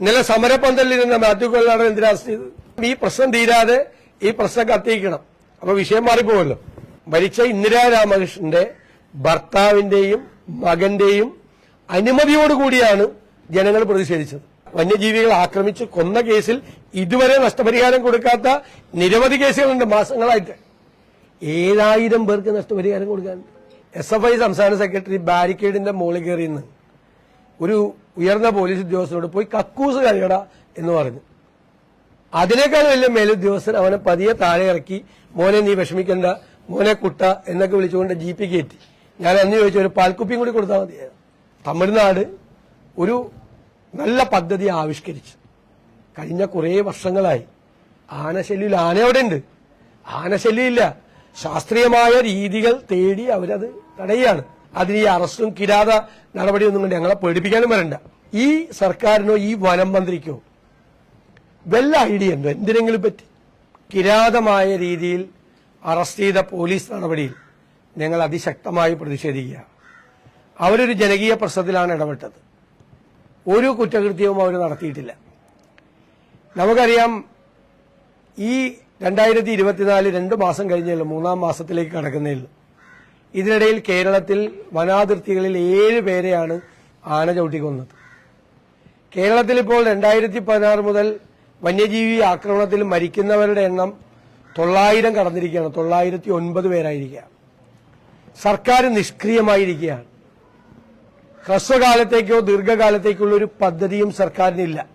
ഇന്നലെ സമരപ്പന്തലിരുന്ന മാത്യു കൊല്ലാടൻ എന്തിനാ ചെയ്തത് ഈ പ്രശ്നം തീരാതെ ഈ പ്രശ്നം കത്തിക്കണം അപ്പൊ വിഷയം മാറിപ്പോവല്ലോ. മരിച്ച ഇന്ദിരാ രാമകൃഷ്ണന്റെ ഭർത്താവിന്റെയും മകന്റെയും അനുമതിയോടുകൂടിയാണ് ജനങ്ങൾ പ്രതിഷേധിച്ചത്. വന്യജീവികൾ ആക്രമിച്ച് കൊന്ന കേസിൽ ഇതുവരെ നഷ്ടപരിഹാരം കൊടുക്കാത്ത നിരവധി കേസുകളുണ്ട് മാസങ്ങളായിട്ട്. ഏഴായിരം പേർക്ക് നഷ്ടപരിഹാരം കൊടുക്കാനുണ്ട്. എസ് എഫ് ഐ സംസ്ഥാന സെക്രട്ടറി ബാരിക്കേഡിന്റെ മുകളിൽ കയറി നിന്ന്. ഒരു ഉയർന്ന പോലീസ് ഉദ്യോഗസ്ഥരോട് പോയി കക്കൂസ് കഴിയട എന്ന് പറഞ്ഞു. അതിനേക്കാൾ വലിയ മേലുദ്യോഗസ്ഥൻ അവനെ പതിയെ താഴെ ഇറക്കി മോനെ നീ വിഷമിക്കണ്ട. മോനെ കുട്ട എന്നൊക്കെ വിളിച്ചുകൊണ്ട് ജി പി കയറ്റി. ഞാൻ അന്ന് ചോദിച്ചു ഒരു പാൽക്കുപ്പിയും കൂടി കൊടുത്താൽ മതിയായിരുന്നു തമിഴ്നാട് ഒരു നല്ല പദ്ധതി ആവിഷ്കരിച്ചു. കഴിഞ്ഞ കുറേ വർഷങ്ങളായി. ആനശല്യയിൽ ആന എവിടെ ഉണ്ട് ആനശല്യമില്ല ശാസ്ത്രീയമായ രീതികൾ തേടി അവരത് തടയുകയാണ്. അതിന് ഈ അറസ്റ്റും കിരാത നടപടിയൊന്നും കൊണ്ട് ഞങ്ങളെ പേടിപ്പിക്കാനും വരണ്ട. ഈ സർക്കാരിനോ ഈ വനം മന്ത്രിക്കോ വല്ല ഐഡിയ ഉണ്ടോ? എന്തിനെങ്കിലും പറ്റി? കിരാതമായ രീതിയിൽ അറസ്റ്റ് ചെയ്ത പോലീസ് നടപടിയിൽ ഞങ്ങൾ അതിശക്തമായി പ്രതിഷേധിക്കുക. അവരൊരു ജനകീയ പ്രശ്നത്തിലാണ് ഇടപെട്ടത്. ഒരു കുറ്റകൃത്യവും അവർ നടത്തിയിട്ടില്ല. നമുക്കറിയാം ഈ രണ്ടായിരത്തി ഇരുപത്തിനാല് രണ്ട് മാസം കഴിഞ്ഞല്ലോ മൂന്നാം മാസത്തിലേക്ക് കടക്കുന്നേയുള്ളൂ ഇതിനിടയിൽ കേരളത്തിൽ വനാതിർത്തികളിൽ ഏഴ് പേരെയാണ് ആന ചവിട്ടിക്കൊന്നത്. കേരളത്തിൽ ഇപ്പോൾ രണ്ടായിരത്തി പതിനാറ് മുതൽ വന്യജീവി ആക്രമണത്തിൽ മരിക്കുന്നവരുടെ എണ്ണം തൊള്ളായിരം കടന്നിരിക്കുകയാണ്. തൊള്ളായിരത്തി ഒൻപത് പേരായിരിക്കുക. സർക്കാർ നിഷ്ക്രിയമായിരിക്കുകയാണ്. ഹ്രസ്വകാലത്തേക്കോ ദീർഘകാലത്തേക്കുള്ള ഒരു പദ്ധതിയും സർക്കാരിനില്ല.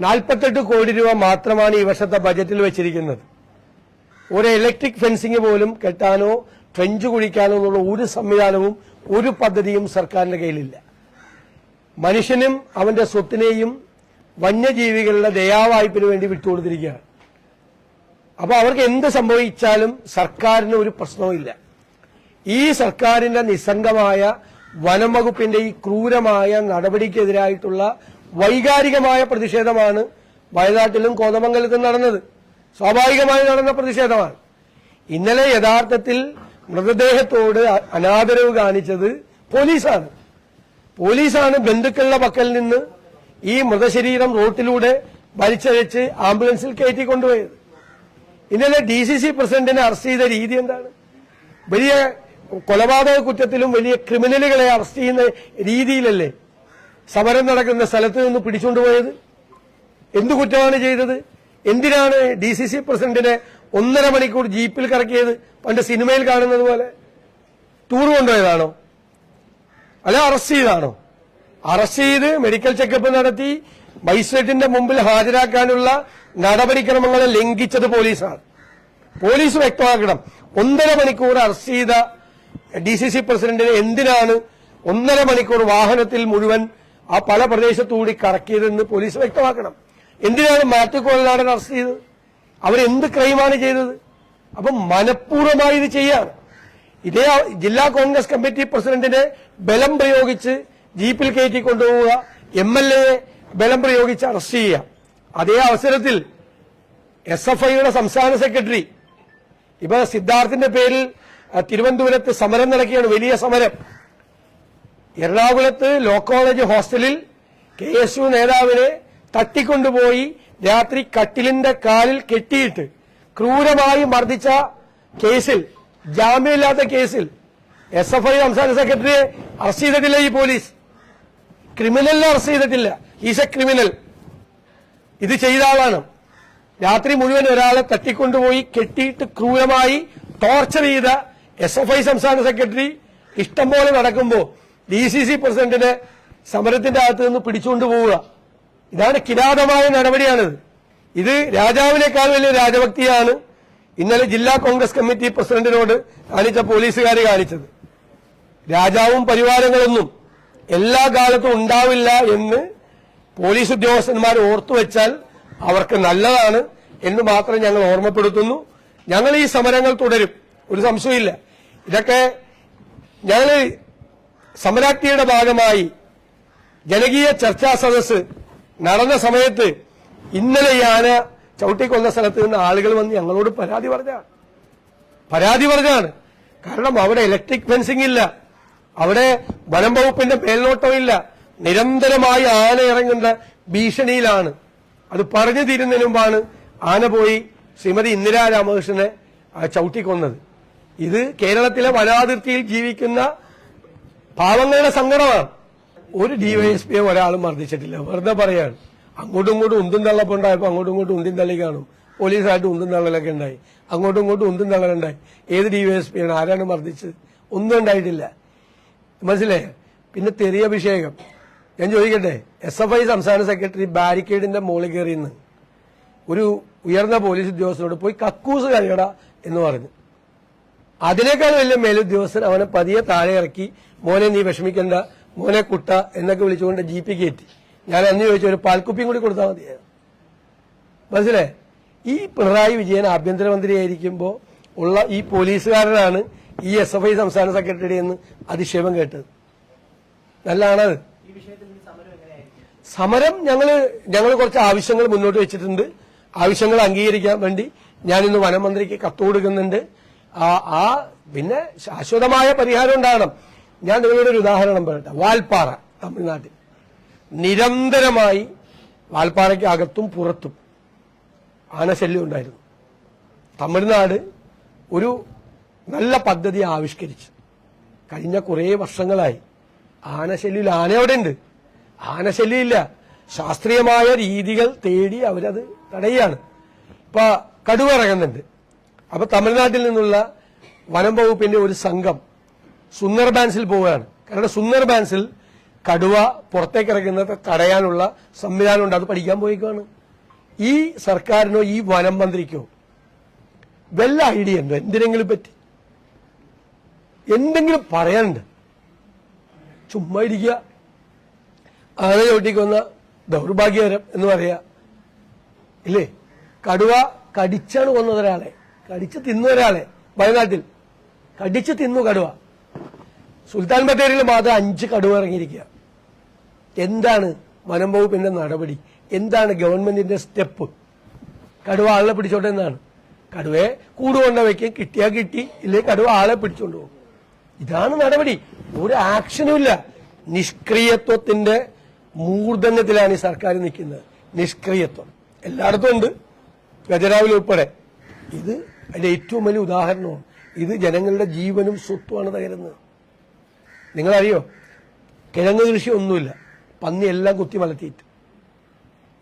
നാൽപ്പത്തെട്ട് കോടി രൂപ മാത്രമാണ് ഈ വർഷത്തെ ബജറ്റിൽ വെച്ചിരിക്കുന്നത്. ഒരു ഇലക്ട്രിക് ഫെൻസിംഗ് പോലും കെട്ടാനോ ട്രെഞ്ച് കുഴിക്കാനോ എന്നുള്ള ഒരു സംവിധാനവും ഒരു പദ്ധതിയും സർക്കാരിന്റെ കയ്യിലില്ല. മനുഷ്യനും അവന്റെ സ്വത്തിനെയും വന്യജീവികളുടെ ദയാവായ്പിന് വേണ്ടി വിട്ടുകൊടുത്തിരിക്കുകയാണ്. അപ്പോൾ അവർക്ക് എന്ത് സംഭവിച്ചാലും സർക്കാരിന് ഒരു പ്രശ്നവുമില്ല ഈ സർക്കാരിന്റെ നിസ്സംഗമായ വനം വകുപ്പിന്റെ ഈ ക്രൂരമായ നടപടിക്കെതിരായിട്ടുള്ള വൈകാരികമായ പ്രതിഷേധമാണ് വയനാട്ടിലും കോതമംഗലത്തും നടന്നത്. സ്വാഭാവികമായി നടന്ന പ്രതിഷേധമാണ്. ഇന്നലെ യഥാർത്ഥത്തിൽ മൃതദേഹത്തോട് അനാദരവ് കാണിച്ചത് പോലീസാണ്. പോലീസാണ് ബന്ധുക്കളുടെ പക്കൽ നിന്ന് ഈ മൃതശരീരം റോട്ടിലൂടെ വലിച്ചഴച്ച് ആംബുലൻസിൽ കയറ്റി കൊണ്ടുപോയത്. ഇന്നലെ ഡി സി സി പ്രസിഡന്റിനെ അറസ്റ്റ് ചെയ്ത രീതി എന്താണ്? വലിയ കൊലപാതക കുറ്റത്തിലും വലിയ ക്രിമിനലുകളെ അറസ്റ്റ് ചെയ്യുന്ന രീതിയിലല്ലേ സമരം നടക്കുന്ന സ്ഥലത്ത് നിന്ന് പിടിച്ചുകൊണ്ടുപോയത് എന്തു കുറ്റമാണ് ചെയ്തത്? എന്തിനാണ് ഡി സി സി പ്രസിഡന്റിനെ ഒന്നര മണിക്കൂർ ജീപ്പിൽ കറക്കിയത് പണ്ട് സിനിമയിൽ കാണുന്നത് പോലെ. ടൂർ കൊണ്ടുപോയതാണോ? അല്ല അറസ്റ്റ് ചെയ്താണോ അറസ്റ്റ് ചെയ്ത് മെഡിക്കൽ ചെക്കപ്പ് നടത്തി മജിസ്ട്രേറ്റിന്റെ മുമ്പിൽ ഹാജരാക്കാനുള്ള നടപടിക്രമങ്ങളെ ലംഘിച്ചത് പോലീസാണ്. പോലീസ് വ്യക്തമാക്കണം ഒന്നര മണിക്കൂർ അറസ്റ്റ് ചെയ്ത ഡി സി സി പ്രസിഡന്റിനെ എന്തിനാണ് ഒന്നര മണിക്കൂർ വാഹനത്തിൽ മുഴുവൻ ആ പല പ്രദേശത്തുകൂടി കറക്കിയതെന്ന് പോലീസ് വ്യക്തമാക്കണം. എന്തിനാണ് മാത്യു അറസ്റ്റ് ചെയ്തത്? അവരെന്ത് ക്രൈമാണ് ചെയ്തത്? അപ്പം മനഃപൂർവമായി ഇത് ചെയ്യാണ് ഇതേ ജില്ലാ കോൺഗ്രസ് കമ്മിറ്റി പ്രസിഡന്റിനെ ബലം പ്രയോഗിച്ച് ജീപ്പിൽ കയറ്റി കൊണ്ടുപോവുക എം എൽ എയെ ബലം പ്രയോഗിച്ച് അറസ്റ്റ് ചെയ്യുക. അതേ അവസരത്തിൽ എസ് എഫ് ഐയുടെ സംസ്ഥാന സെക്രട്ടറി ഇപ്പൊ സിദ്ധാർത്ഥിന്റെ പേരിൽ തിരുവനന്തപുരത്ത് സമരം നടക്കുകയാണ് വലിയ സമരം. എറണാകുളത്ത് ലോ കോളേജ് ഹോസ്റ്റലിൽ കെ എസ് യു നേതാവിനെ തട്ടിക്കൊണ്ടുപോയി രാത്രി കട്ടിലിന്റെ കാലിൽ കെട്ടിയിട്ട് ക്രൂരമായി മർദ്ദിച്ച കേസിൽ ജാമ്യമില്ലാത്ത കേസിൽ എസ് എഫ് ഐ സംസ്ഥാന സെക്രട്ടറിയെ അറസ്റ്റ് ചെയ്തിട്ടില്ല ഈ പോലീസ്. ക്രിമിനലിനെ അറസ്റ്റ് ചെയ്തിട്ടില്ല. ഈസ് എ ക്രിമിനൽ ഇത് ചെയ്ത ആളാണ്. രാത്രി മുഴുവൻ ഒരാളെ തട്ടിക്കൊണ്ടുപോയി കെട്ടിയിട്ട് ക്രൂരമായി ടോർച്ചർ ചെയ്ത എസ് എഫ് ഐ സംസ്ഥാന സെക്രട്ടറി ഇഷ്ടംപോലെ നടക്കുമ്പോൾ ഡി സി സി പ്രസിഡന്റിനെ സമരത്തിന്റെ അകത്ത് നിന്ന് പിടിച്ചുകൊണ്ട് പോവുക. ഇതാണ് കിരാതമായ നടപടിയാണിത്. ഇത് രാജാവിനേക്കാൾ വലിയ രാജഭക്തിയാണ് ഇന്നലെ ജില്ലാ കോൺഗ്രസ് കമ്മിറ്റി പ്രസിഡന്റിനോട് കാണിച്ച പോലീസുകാർ കാണിച്ചത്. രാജാവും പരിവാരങ്ങളൊന്നും എല്ലാ കാലത്തും ഉണ്ടാവില്ല എന്ന് പോലീസ് ഉദ്യോഗസ്ഥന്മാർ ഓർത്തുവെച്ചാൽ അവർക്ക് നല്ലതാണ് എന്ന് മാത്രം ഞങ്ങൾ ഓർമ്മപ്പെടുത്തുന്നു. ഞങ്ങൾ ഈ സമരങ്ങൾ തുടരും. ഒരു സംശയമില്ല ഇതൊക്കെ ഞങ്ങൾ സമരാജ്ഞിയുടെ ഭാഗമായി ജനകീയ ചർച്ചാ സദസ്സ് നടന്ന സമയത്ത് ഇന്നലെ ആന ചവിട്ടിക്കൊന്ന സ്ഥലത്ത് നിന്ന് ആളുകൾ വന്ന് ഞങ്ങളോട് പരാതി പറഞ്ഞാണ്. പരാതി പറഞ്ഞാണ്. കാരണം അവിടെ ഇലക്ട്രിക് ഫെൻസിംഗ് ഇല്ല. അവിടെ വനം വകുപ്പിന്റെ മേൽനോട്ടമില്ല നിരന്തരമായി ആന ഇറങ്ങുന്ന ഭീഷണിയിലാണ്. അത് പറഞ്ഞു തീരുന്നതിന് മുമ്പാണ് ആന പോയി ശ്രീമതി ഇന്ദിരാ രാമകൃഷ്ണനെ ചവിട്ടിക്കൊന്നത്. ഇത് കേരളത്തിലെ വനാതിർത്തിയിൽ ജീവിക്കുന്ന പാവങ്ങളുടെ സങ്കടമാണ്. ഒരു ഡിവൈഎസ്പിയെ ഒരാളും മർദ്ദിച്ചിട്ടില്ല. വെറുതെ പറയാണ്. അങ്ങോട്ടും ഇങ്ങോട്ടും ഉന്തും തള്ളപ്പുണ്ടായപ്പോൾ അങ്ങോട്ടും ഇങ്ങോട്ടും ഉന്തും തള്ളി കാണും. പോലീസായിട്ട് ഉന്തും തള്ളലൊക്കെ ഉണ്ടായി. അങ്ങോട്ടും ഇങ്ങോട്ടും ഉന്തും തള്ളലുണ്ടായി. ഏത് ഡിവൈഎസ്പിയാണ് ആരാണ് മർദ്ദിച്ചത്? ഒന്നും ഉണ്ടായിട്ടില്ല. മനസ്സിലായോ? പിന്നെ തെറിയ അഭിഷേകം. ഞാൻ ചോദിക്കട്ടെ എസ് എഫ് ഐ സംസ്ഥാന സെക്രട്ടറി ബാരിക്കേഡിന്റെ മുകളിൽ കയറി നിന്ന് ഒരു ഉയർന്ന പോലീസ് ഉദ്യോഗസ്ഥനോട് പോയി കക്കൂസ് കഴിയട എന്ന് പറഞ്ഞു. അതിനേക്കാൾ വലിയ മേലുദ്യോഗസ്ഥൻ അവനെ പതിയെ താഴെ ഇറക്കി മോനെ നീ വിഷമിക്കണ്ട. മോനെ കുട്ട എന്നൊക്കെ വിളിച്ചുകൊണ്ട് ജി പി കയറ്റി ഞാൻ അന്ന് ചോദിച്ചു ഒരു പാൽക്കുപ്പിയും കൂടി കൊടുത്താൽ മതിയായിരുന്നു. മനസ്സിലേ ഈ പിണറായി വിജയൻ ആഭ്യന്തരമന്ത്രിയായിരിക്കുമ്പോൾ ഉള്ള ഈ പോലീസുകാരനാണ് ഈ എസ് എഫ് ഐ സംസ്ഥാന സെക്രട്ടറി എന്ന് അധിക്ഷേപം കേട്ടത്. നല്ലതാണത് സമരം ഞങ്ങൾ ഞങ്ങൾ കുറച്ച് ആവശ്യങ്ങൾ മുന്നോട്ട് വെച്ചിട്ടുണ്ട്. ആവശ്യങ്ങൾ അംഗീകരിക്കാൻ വേണ്ടി ഞാനിന്ന് വനമന്ത്രിക്ക് കത്ത് കൊടുക്കുന്നുണ്ട്. ആ പിന്നെ ശാശ്വതമായ പരിഹാരം ഉണ്ടാകണം. ഞാൻ നിങ്ങളുടെ ഒരു ഉദാഹരണം പറയട്ടെ. വാൽപ്പാറ തമിഴ്നാട്ടിൽ. നിരന്തരമായി വാൽപ്പാറയ്ക്ക് അകത്തും പുറത്തും ആനശല്യം ഉണ്ടായിരുന്നു. തമിഴ്നാട് ഒരു നല്ല പദ്ധതി ആവിഷ്കരിച്ചു. കഴിഞ്ഞ കുറേ വർഷങ്ങളായി ആനശല്യം ആന അവിടെ ഉണ്ട് ആനശല്യമില്ല ശാസ്ത്രീയമായ രീതികൾ തേടി അവരത് തടയുകയാണ്. ഇപ്പൊ കടുവ ഇറങ്ങുന്നുണ്ട്. അപ്പൊ തമിഴ്നാട്ടിൽ നിന്നുള്ള വനം വകുപ്പിന്റെ ഒരു സംഘം സുന്ദർ ബാൻസിൽ പോവുകയാണ്. കാരണം സുന്ദർ ബാൻസിൽ കടുവ പുറത്തേക്ക് ഇറങ്ങുന്നത് തടയാനുള്ള സംവിധാനമുണ്ട് അത് പഠിക്കാൻ പോയിക്കാണ്. ഈ സർക്കാരിനോ ഈ വനം മന്ത്രിക്കോ വല്ല ഐഡിയ ഉണ്ടോ? എന്തിനെങ്കിലും പറ്റി? എന്തെങ്കിലും പറയാനുണ്ട്? ചുമ്മാ ഇരിക്കുക. ആന ചവിട്ടിക്കൊന്ന ദൗർഭാഗ്യകരം എന്ന് പറയാ. ഇല്ലേ? കടുവ കടിച്ചാണ് കൊന്നത് ഒരാളെ. കടിച്ച് തിന്നു ഒരാളെ. വയനാട്ടിൽ. കടിച്ച് തിന്നു കടുവ. സുൽത്താൻ ബത്തേരിയിൽ മാത്രം അഞ്ച് കടുവ ഇറങ്ങിയിരിക്കുക. എന്താണ് വനം വകുപ്പിന്റെ നടപടി? എന്താണ് ഗവൺമെന്റിന്റെ സ്റ്റെപ്പ്? കടുവ ആളെ പിടിച്ചോട്ടെ എന്നാണ് കടുവയെ കൂടുകൊണ്ട വയ്ക്കും കിട്ടിയാ കിട്ടി ഇല്ലെങ്കിൽ കടുവ ആളെ പിടിച്ചോണ്ട് പോകും. ഇതാണ് നടപടി. ഒരു ആക്ഷനും ഇല്ല. നിഷ്ക്രിയത്വത്തിന്റെ മൂർധന്യത്തിലാണ് ഈ സർക്കാർ നിൽക്കുന്നത്. നിഷ്ക്രിയത്വം. എല്ലായിടത്തും ഉണ്ട്. ഗജരാവിൽ ഉൾപ്പെടെ. ഇത് അതിന്റെ ഏറ്റവും വലിയ ഉദാഹരണമാണ്. ഇത് ജനങ്ങളുടെ ജീവനും സ്വത്തുമാണ് തകരുന്നത്. നിങ്ങളറിയോ? കിഴങ്ങ് കൃഷി ഒന്നുമില്ല. പന്നി എല്ലാം കുത്തി മലത്തിയിട്ട്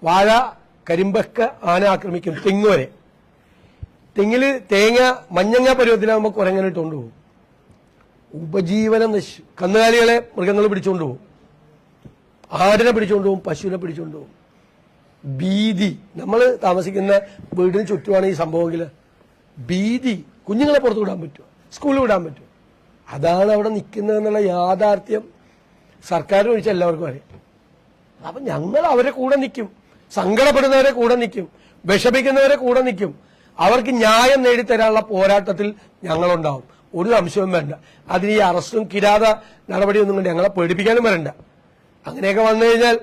വാഴ കരിമ്പക്ക ആന ആക്രമിക്കും തെങ്ങ് വരെ. തെങ്ങിൽ തേങ്ങ മഞ്ഞങ്ങ പരുവത്തിലാകുമ്പോൾ കുരങ്ങനിട്ട് കൊണ്ടുപോകും ഉപജീവനം നശിച്ചു കന്നുകാലികളെ മൃഗങ്ങൾ പിടിച്ചുകൊണ്ട് പോകും. ആടിനെ പിടിച്ചുകൊണ്ട് പോകും പശുവിനെ പിടിച്ചുകൊണ്ട് പോകും. ഭീതി. നമ്മൾ താമസിക്കുന്ന വീടിന് ചുറ്റുമാണ് ഈ സംഭവമെങ്കിൽ ഭീതി. കുഞ്ഞുങ്ങളെ പുറത്ത് വിടാൻ പറ്റുമോ? സ്കൂളിൽ വിടാൻ പറ്റുമോ? അതാണ് അവിടെ നിൽക്കുന്നത് എന്നുള്ള യാഥാർത്ഥ്യം സർക്കാർ ഒഴിച്ച് എല്ലാവർക്കും അറിയാം. അപ്പൊ ഞങ്ങൾ അവരെ കൂടെ നിൽക്കും. സങ്കടപ്പെടുന്നവരെ കൂടെ നിൽക്കും. വിഷമിക്കുന്നവരെ കൂടെ നിൽക്കും. അവർക്ക് ന്യായം നേടിത്തരാനുള്ള പോരാട്ടത്തിൽ ഞങ്ങളുണ്ടാവും. ഒരു സംശയവും വേണ്ട അതിന് ഈ അറസ്റ്റും കിരാത നടപടിയൊന്നും കൊണ്ട് ഞങ്ങളെ പേടിപ്പിക്കാനും വരണ്ട. അങ്ങനെയൊക്കെ വന്നു കഴിഞ്ഞാൽ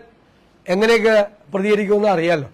എങ്ങനെയൊക്കെ പ്രതികരിക്കുമെന്ന് അറിയാലോ.